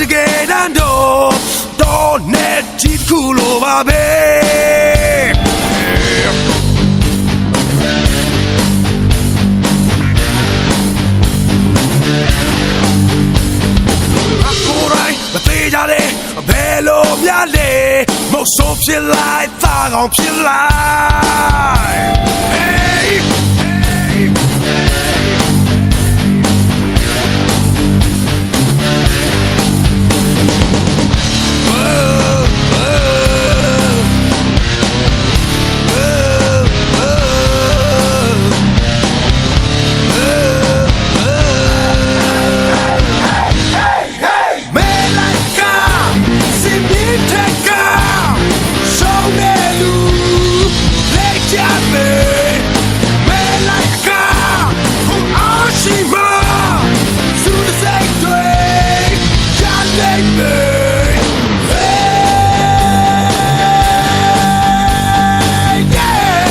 တကယ်တမ်းတော့တော့နဲ့ဒီတစ်ခုလိုပါပဲအကိုယ်တိုင်းမသေးကြတဲ့ဘယ်လိုများလဲမဟုတ်ဆိုဖြစ်လိုက်သားကောင်ဖြစ်လိုက် Hey! Hey! Lejame, Melaka, Ashima, Sudasekwe, Jalebe, Hey, yeah.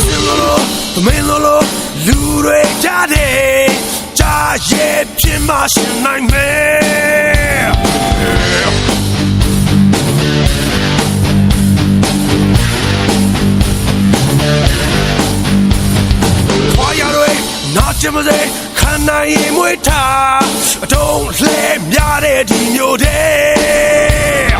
စင်လို့သမင်းလို့လူတွေကြတဲ့ကြာရဲ့ဖြစ်မှရှင်နိုင်မယ် ကျမစေခံနိုင်ရင်မွေးထားအတုံးလှဲများတဲ့ဒီမျိုးတဲ့